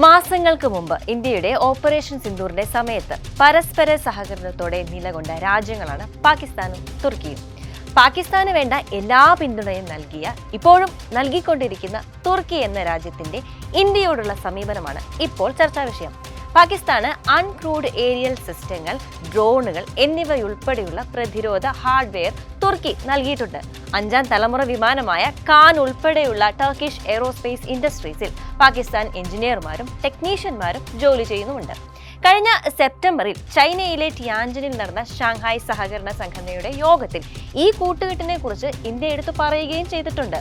മാസങ്ങൾക്ക് മുമ്പ് ഇന്ത്യയുടെ ഓപ്പറേഷൻ സിന്ദൂറിന്റെ സമയത്ത് പരസ്പര സഹകരണത്തോടെ നിലകൊണ്ട രാജ്യങ്ങളാണ് പാകിസ്ഥാനും തുർക്കിയും. പാകിസ്ഥാന് വേണ്ട എല്ലാ പിന്തുണയും നൽകിയ ഇപ്പോഴും നൽകിക്കൊണ്ടിരിക്കുന്ന തുർക്കി എന്ന രാജ്യത്തിന്റെ ഇന്ത്യയോടുള്ള സമീപനമാണ് ഇപ്പോൾ ചർച്ചാ വിഷയം. പാകിസ്ഥാന് അൺക്രൂഡ് ഏരിയൽ സിസ്റ്റങ്ങൾ ഡ്രോണുകൾ എന്നിവയുൾപ്പെടെയുള്ള പ്രതിരോധ ഹാർഡ്വെയർ തുർക്കി നൽകിയിട്ടുണ്ട്. അഞ്ചാം തലമുറ വിമാനമായ കാൻ ഉൾപ്പെടെയുള്ള ടർക്കിഷ് എയ്റോസ്പേസ് ഇൻഡസ്ട്രീസിൽ പാകിസ്ഥാൻ എഞ്ചിനീയർമാരും ടെക്നീഷ്യന്മാരും ജോലി ചെയ്യുന്നുമുണ്ട്. കഴിഞ്ഞ സെപ്റ്റംബറിൽ ചൈനയിലെ ടിയാൻജിനിൽ നടന്ന ഷാങ്ഹായ് സഹകരണ സംഘടനയുടെ യോഗത്തിൽ ഈ കൂട്ടുകെട്ടിനെ കുറിച്ച് ഇന്ത്യ എടുത്തു പറയുകയും ചെയ്തിട്ടുണ്ട്.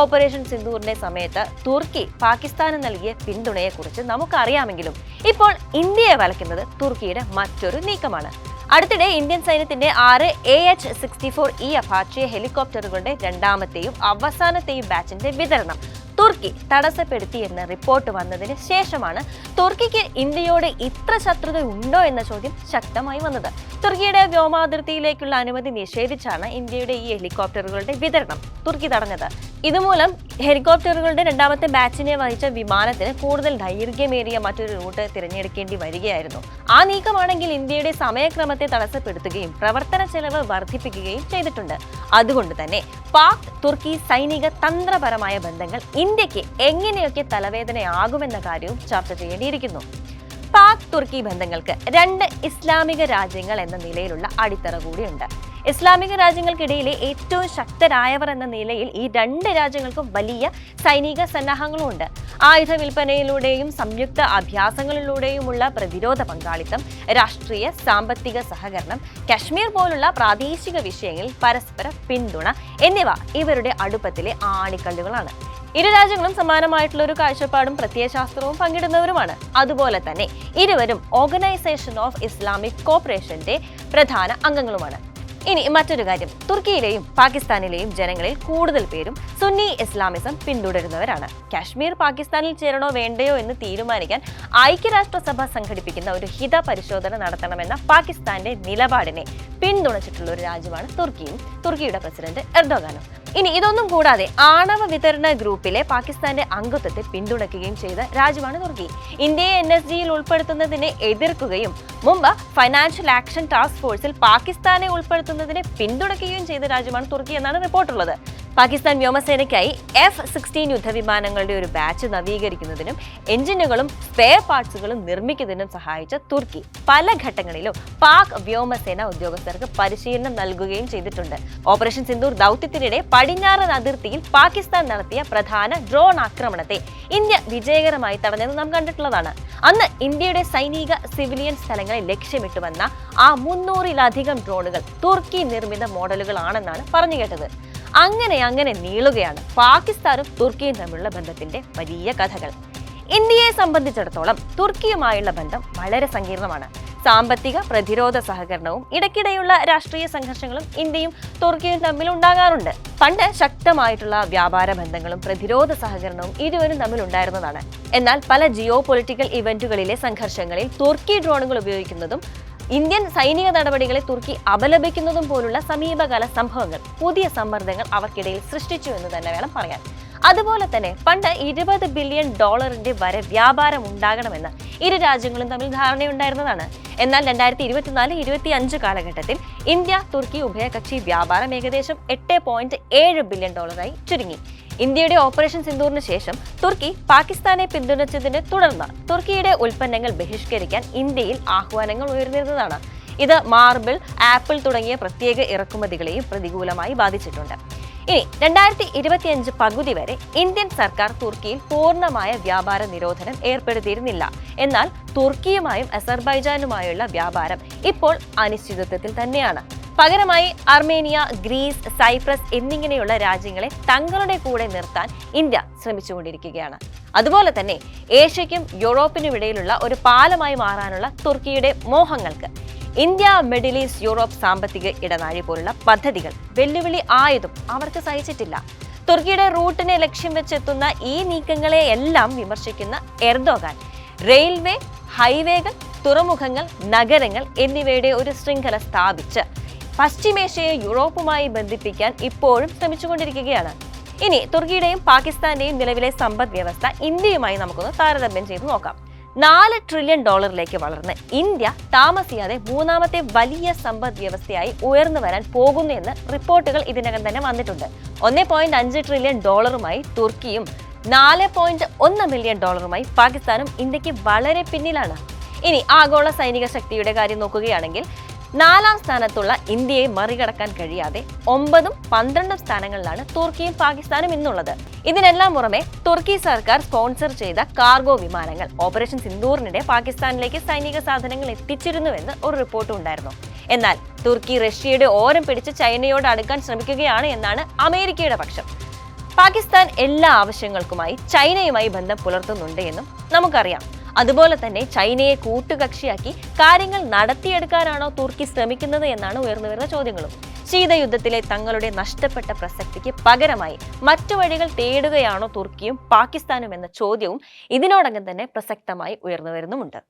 ഓപ്പറേഷൻ സിന്ദൂറിന്റെ സമയത്ത് തുർക്കി പാകിസ്ഥാന് നൽകിയ പിന്തുണയെക്കുറിച്ച് നമുക്കറിയാമെങ്കിലും ഇപ്പോൾ ഇന്ത്യയെ വലയ്ക്കുന്നത് തുർക്കിയുടെ മറ്റൊരു നീക്കമാണ്. അടുത്തിടെ ഇന്ത്യൻ സൈന്യത്തിന്റെ ആറ് A H sixty four E Apache ഹെലികോപ്റ്ററുകളുടെ രണ്ടാമത്തെയും അവസാനത്തെയും ബാച്ചിന്റെ വിതരണം. തുർക്കി തടസ്സപ്പെടുത്തി എന്ന റിപ്പോർട്ട് വന്നതിന് ശേഷമാണ് തുർക്കിക്ക് ഇന്ത്യയോട് ഇത്ര ശത്രുത ഉണ്ടോ എന്ന ചോദ്യം ശക്തമായി വന്നത്. തുർക്കിയുടെ വ്യോമാതിർത്തിയിലേക്കുള്ള അനുമതി നിഷേധിച്ചാണ് ഇന്ത്യയുടെ ഈ ഹെലികോപ്റ്ററുകളുടെ വിതരണം. തുർക്കി തടഞ്ഞത്. ഇതുമൂലം ഹെലികോപ്റ്ററുകളുടെ രണ്ടാമത്തെ ബാച്ചിനെ വഹിച്ച വിമാനത്തിന് കൂടുതൽ ദൈർഘ്യമേറിയ മറ്റൊരു റൂട്ട് തിരഞ്ഞെടുക്കേണ്ടി വരികയായിരുന്നു. ആ നീക്കമാണെങ്കിൽ ഇന്ത്യയുടെ സമയക്രമത്തെ തടസ്സപ്പെടുത്തുകയും പ്രവർത്തന ചെലവ് വർദ്ധിപ്പിക്കുകയും ചെയ്തിട്ടുണ്ട്. അതുകൊണ്ട് തന്നെ പാക് തുർക്കി സൈനിക തന്ത്രപരമായ ബന്ധങ്ങൾ ഇന്ത്യയ്ക്ക് എങ്ങനെയൊക്കെ തലവേദനയാകുമെന്ന കാര്യവും ചർച്ച ചെയ്യേണ്ടിയിരിക്കുന്നു. പാക് തുർക്കി ബന്ധങ്ങൾക്ക് രണ്ട് ഇസ്ലാമിക രാജ്യങ്ങൾ എന്ന നിലയിലുള്ള അടിത്തറ കൂടിയുണ്ട്. ഇസ്ലാമിക രാജ്യങ്ങൾക്കിടയിലെ ഏറ്റവും ശക്തരായവർ എന്ന നിലയിൽ ഈ രണ്ട് രാജ്യങ്ങൾക്കും വലിയ സൈനിക സന്നാഹങ്ങളുമുണ്ട് ആയുധ വിൽപ്പനയിലൂടെയും സംയുക്ത അഭ്യാസങ്ങളിലൂടെയുമുള്ള പ്രതിരോധ പങ്കാളിത്തം രാഷ്ട്രീയ സാമ്പത്തിക സഹകരണം കശ്മീർ പോലുള്ള പ്രാദേശിക വിഷയങ്ങളിൽ പരസ്പര പിന്തുണ എന്നിവ ഇവരുടെ അടുപ്പത്തിലെ ആണിക്കല്ലുകളാണ്. ഇരു രാജ്യങ്ങളും സമാനമായിട്ടുള്ള ഒരു കാഴ്ചപ്പാടും പ്രത്യയശാസ്ത്രവും പങ്കിടുന്നവരുമാണ്. അതുപോലെ തന്നെ ഇരുവരും ഓർഗനൈസേഷൻ ഓഫ് ഇസ്ലാമിക് കോപ്പറേഷന്റെ പ്രധാന അംഗങ്ങളുമാണ്. ഇനി മറ്റൊരു കാര്യം. തുർക്കിയിലെയും പാകിസ്ഥാനിലെയും ജനങ്ങളിൽ കൂടുതൽ പേരും സുന്നി ഇസ്ലാമിസം പിന്തുടരുന്നവരാണ്. കാശ്മീർ പാകിസ്ഥാനിൽ ചേരണോ വേണ്ടയോ എന്ന് തീരുമാനിക്കാൻ ഐക്യരാഷ്ട്രസഭ സംഘടിപ്പിക്കുന്ന ഒരു ഹിത പരിശോധന നടത്തണമെന്ന പാകിസ്ഥാന്റെ നിലപാടിനെ പിന്തുണച്ചിട്ടുള്ള ഒരു രാജ്യമാണ് തുർക്കിയും. തുർക്കിയുടെ പ്രസിഡന്റ് എർദോഗാനും. ഇനി ഇതൊന്നും കൂടാതെ ആണവ വിതരണ ഗ്രൂപ്പിലെ പാകിസ്ഥാന്റെ അംഗത്വത്തെ പിന്തുണയ്ക്കുകയും ചെയ്ത രാജുവാണ് തുർക്കി. ഇന്ത്യയെ എൻ എസ് ജിയിൽ ഉൾപ്പെടുത്തുന്നതിനെ എതിർക്കുകയും മുമ്പ് ഫൈനാൻഷ്യൽ ആക്ഷൻ ടാസ്ക് ഫോഴ്സിൽ പാകിസ്ഥാനെ ഉൾപ്പെടുത്തുന്നതിനെ പിന്തുണയ്ക്കുകയും ചെയ്ത രാജുവാണ് തുർക്കി എന്നാണ് റിപ്പോർട്ടുള്ളത്. പാകിസ്ഥാൻ വ്യോമസേനയ്ക്കായി എഫ് സിക്സ്റ്റീൻ യുദ്ധവിമാനങ്ങളുടെ ഒരു ബാച്ച് നവീകരിക്കുന്നതിനും എഞ്ചിനുകളും സ്പെയർ പാർട്സുകളും നിർമ്മിക്കുന്നതിനും സഹായിച്ച തുർക്കി പല ഘട്ടങ്ങളിലും പാക് വ്യോമസേന ഉദ്യോഗസ്ഥർക്ക് പരിശീലനം നൽകുകയും ചെയ്തിട്ടുണ്ട്. ഓപ്പറേഷൻ സിന്ദൂർ ദൗത്യത്തിനിടെ പടിഞ്ഞാറൻ അതിർത്തിയിൽ പാകിസ്ഥാൻ നടത്തിയ പ്രധാന ഡ്രോൺ ആക്രമണത്തെ ഇന്ത്യ വിജയകരമായി തടഞ്ഞത് നാം കണ്ടിട്ടുള്ളതാണ്. അന്ന് ഇന്ത്യയുടെ സൈനിക സിവിലിയൻ സ്ഥലങ്ങളെ ലക്ഷ്യമിട്ട് വന്ന ആ മുന്നൂറിലധികം ഡ്രോണുകൾ തുർക്കി നിർമ്മിത മോഡലുകളാണെന്നാണ് പറഞ്ഞു കേട്ടത്. അങ്ങനെ അങ്ങനെ നീളുകയാണ് പാകിസ്ഥാനും തുർക്കിയും തമ്മിലുള്ള ബന്ധത്തിന്റെ വലിയ കഥകൾ. ഇന്ത്യയെ സംബന്ധിച്ചിടത്തോളം തുർക്കിയുമായുള്ള ബന്ധം വളരെ സങ്കീർണമാണ്. സാമ്പത്തിക പ്രതിരോധ സഹകരണവും ഇടയ്ക്കിടെയുള്ള രാഷ്ട്രീയ സംഘർഷങ്ങളും ഇന്ത്യയും തുർക്കിയും തമ്മിൽ ഉണ്ടാകാറുണ്ട്. പണ്ട് ശക്തമായിട്ടുള്ള വ്യാപാര ബന്ധങ്ങളും പ്രതിരോധ സഹകരണവും ഇരുവരും തമ്മിൽ ഉണ്ടായിരുന്നതാണ്. എന്നാൽ പല ജിയോ പൊളിറ്റിക്കൽ ഇവന്റുകളിലെ സംഘർഷങ്ങളിൽ തുർക്കി ഡ്രോണുകൾ ഉപയോഗിക്കുന്നതും ഇന്ത്യൻ സൈനിക നടപടികളെ തുർക്കി അപലപിക്കുന്നതും പോലുള്ള സമീപകാല സംഭവങ്ങൾ പുതിയ സമ്മർദ്ദങ്ങൾ അവർക്കിടയിൽ സൃഷ്ടിച്ചു എന്ന് തന്നെ വേണം പറയാൻ. അതുപോലെ തന്നെ പണ്ട് ഇരുപത് ബില്യൺ ഡോളറിന്റെ വരെ വ്യാപാരം ഉണ്ടാകണമെന്ന് ഇരു രാജ്യങ്ങളും തമ്മിൽ ധാരണയുണ്ടായിരുന്നതാണ്. എന്നാൽ രണ്ടായിരത്തി ഇരുപത്തിനാല് ഇരുപത്തി അഞ്ച് കാലഘട്ടത്തിൽ ഇന്ത്യ തുർക്കി ഉഭയകക്ഷി വ്യാപാരം ഏകദേശം എട്ട് പോയിന്റ് ഏഴ് ബില്യൺ ഡോളറായി ചുരുങ്ങി. ഇന്ത്യയുടെ ഓപ്പറേഷൻ സിന്ദൂറിന് ശേഷം തുർക്കി പാകിസ്ഥാനെ പിന്തുണച്ചതിനെ തുടർന്ന് തുർക്കിയുടെ ഉൽപ്പന്നങ്ങൾ ബഹിഷ്കരിക്കാൻ ഇന്ത്യയിൽ ആഹ്വാനങ്ങൾ ഉയർന്നിരുന്നതാണ്. ഇത് മാർബിൾ ആപ്പിൾ തുടങ്ങിയ പ്രത്യേക ഇറക്കുമതികളെയും പ്രതികൂലമായി ബാധിച്ചിട്ടുണ്ട്. ഇനി രണ്ടായിരത്തി ഇരുപത്തിയഞ്ച് പകുതി വരെ ഇന്ത്യൻ സർക്കാർ തുർക്കിയിൽ പൂർണമായ വ്യാപാര നിരോധനം ഏർപ്പെടുത്തിയിരുന്നില്ല. എന്നാൽ തുർക്കിയുമായും അസർബൈജാനുമായുള്ള വ്യാപാരം ഇപ്പോൾ അനിശ്ചിതത്വത്തിൽ തന്നെയാണ്. പകരമായി അർമേനിയ ഗ്രീസ് സൈപ്രസ് എന്നിങ്ങനെയുള്ള രാജ്യങ്ങളെ തങ്ങളുടെ കൂടെ നിർത്താൻ ഇന്ത്യ ശ്രമിച്ചുകൊണ്ടിരിക്കുകയാണ്. അതുപോലെ തന്നെ ഏഷ്യയ്ക്കും യൂറോപ്പിനും ഇടയിലുള്ള ഒരു പാലമായി മാറാനുള്ള തുർക്കിയുടെ മോഹങ്ങൾക്ക് ഇന്ത്യ മിഡിൽ ഈസ്റ്റ് യൂറോപ്പ് സാമ്പത്തിക ഇടനാഴി പോലുള്ള പദ്ധതികൾ വെല്ലുവിളി ആയതും അവർക്ക് സഹിച്ചിട്ടില്ല. തുർക്കിയുടെ റൂട്ടിനെ ലക്ഷ്യം വെച്ചെത്തുന്ന ഈ നീക്കങ്ങളെ എല്ലാം വിമർശിക്കുന്ന എർദോഗാൻ റെയിൽവേ ഹൈവേകൾ തുറമുഖങ്ങൾ നഗരങ്ങൾ എന്നിവയുടെ ഒരു ശൃംഖല സ്ഥാപിച്ച് പശ്ചിമേഷ്യയെ യൂറോപ്പുമായി ബന്ധിപ്പിക്കാൻ ഇപ്പോഴും ശ്രമിച്ചുകൊണ്ടിരിക്കുകയാണ്. ഇനി തുർക്കിയുടെയും പാകിസ്ഥാന്റെയും നിലവിലെ സമ്പദ് വ്യവസ്ഥ ഇന്ത്യയുമായി നമുക്കൊന്ന് താരതമ്യം ചെയ്ത് നോക്കാം. നാല് ട്രില്യൺ ഡോളറിലേക്ക് വളർന്ന് ഇന്ത്യ താമസിയാതെ മൂന്നാമത്തെ വലിയ സമ്പദ് വ്യവസ്ഥയായി ഉയർന്നു വരാൻ പോകുന്നു എന്ന് റിപ്പോർട്ടുകൾ ഇതിനകം തന്നെ വന്നിട്ടുണ്ട്. ഒന്നേ പോയിന്റ് അഞ്ച് ട്രില്യൺ ഡോളറുമായി തുർക്കിയും നാല് പോയിന്റ് ഒന്ന് മില്യൺ ഡോളറുമായി പാകിസ്ഥാനും ഇന്ത്യയ്ക്ക് വളരെ പിന്നിലാണ്. ഇനി ആഗോള സൈനിക ശക്തിയുടെ കാര്യം നോക്കുകയാണെങ്കിൽ നാലാം സ്ഥാനത്തുള്ള ഇന്ത്യയെ മറികടക്കാൻ കഴിയാതെ ഒമ്പതും പന്ത്രണ്ടും സ്ഥാനങ്ങളിലാണ് തുർക്കിയും പാകിസ്ഥാനും ഇന്നുള്ളത്. ഇതിനെല്ലാം പുറമെ തുർക്കി സർക്കാർ സ്പോൺസർ ചെയ്ത കാർഗോ വിമാനങ്ങൾ ഓപ്പറേഷൻ സിന്ദൂറിനിടെ പാകിസ്ഥാനിലേക്ക് സൈനിക സാധനങ്ങൾ എത്തിച്ചിരുന്നുവെന്ന് ഒരു റിപ്പോർട്ട് ഉണ്ടായിരുന്നു. എന്നാൽ തുർക്കി റഷ്യയുടെ ഓരം പിടിച്ച് ചൈനയോട് അടുക്കാൻ ശ്രമിക്കുകയാണ് എന്നാണ് അമേരിക്കയുടെ പക്ഷം. പാകിസ്ഥാൻ എല്ലാ ആവശ്യങ്ങൾക്കുമായി ചൈനയുമായി ബന്ധം പുലർത്തുന്നുണ്ട് എന്നും നമുക്കറിയാം. അതുപോലെ തന്നെ ചൈനയെ കൂട്ടുകക്ഷിയാക്കി കാര്യങ്ങൾ നടത്തിയെടുക്കാനാണോ തുർക്കി ശ്രമിക്കുന്നത് എന്നാണ് ഉയർന്നുവരുന്ന ചോദ്യങ്ങളും. ശീതയുദ്ധത്തിലെ തങ്ങളുടെ നഷ്ടപ്പെട്ട പ്രസക്തിക്ക് പകരമായി മറ്റു വഴികൾ തേടുകയാണോ തുർക്കിയും പാകിസ്ഥാനും എന്ന ചോദ്യവും ഇതിനോടകം തന്നെ പ്രസക്തമായി ഉയർന്നു വരുന്നുമുണ്ട്.